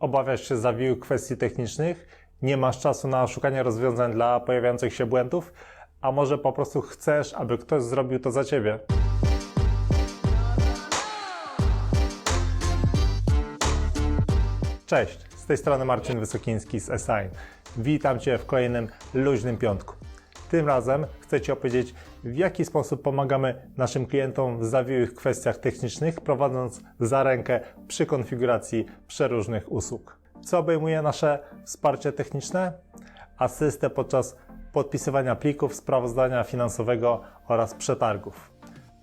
Obawiasz się zawiłych kwestii technicznych? Nie masz czasu na szukanie rozwiązań dla pojawiających się błędów? A może po prostu chcesz, aby ktoś zrobił to za ciebie? Cześć, z tej strony Marcin Wysokiński z Assign. Witam Cię w kolejnym luźnym piątku. Tym razem chcę Ci opowiedzieć, w jaki sposób pomagamy naszym klientom w zawiłych kwestiach technicznych, prowadząc za rękę przy konfiguracji przeróżnych usług. Co obejmuje nasze wsparcie techniczne? Asystę podczas podpisywania plików sprawozdania finansowego oraz przetargów.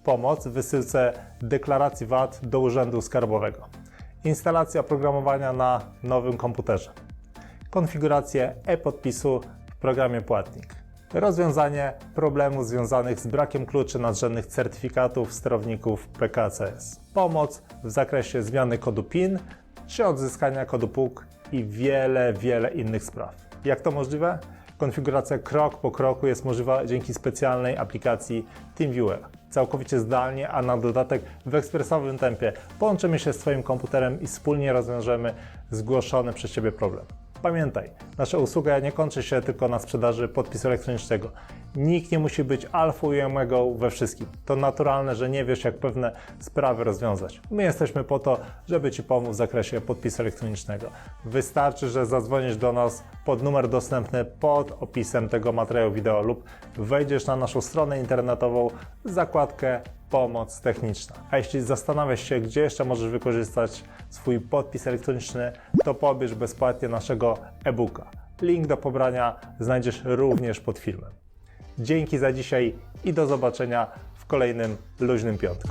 Pomoc w wysyłce deklaracji VAT do Urzędu Skarbowego. Instalacja oprogramowania na nowym komputerze. Konfigurację e-podpisu w programie Płatnik. Rozwiązanie problemów związanych z brakiem kluczy nadrzędnych certyfikatów sterowników PKCS. Pomoc w zakresie zmiany kodu PIN czy odzyskania kodu PUK i wiele, wiele innych spraw. Jak to możliwe? Konfiguracja krok po kroku jest możliwa dzięki specjalnej aplikacji TeamViewer. Całkowicie zdalnie, a na dodatek w ekspresowym tempie połączymy się z Twoim komputerem i wspólnie rozwiążemy zgłoszony przez Ciebie problem. Pamiętaj, nasza usługa nie kończy się tylko na sprzedaży podpisu elektronicznego. Nikt nie musi być alfą i omegą we wszystkim. To naturalne, że nie wiesz, jak pewne sprawy rozwiązać. My jesteśmy po to, żeby Ci pomóc w zakresie podpisu elektronicznego. Wystarczy, że zadzwonisz do nas pod numer dostępny pod opisem tego materiału wideo lub wejdziesz na naszą stronę internetową zakładkę Pomoc techniczna. A jeśli zastanawiasz się, gdzie jeszcze możesz wykorzystać swój podpis elektroniczny, to pobierz bezpłatnie naszego e-booka. Link do pobrania znajdziesz również pod filmem. Dzięki za dzisiaj i do zobaczenia w kolejnym luźnym piątku.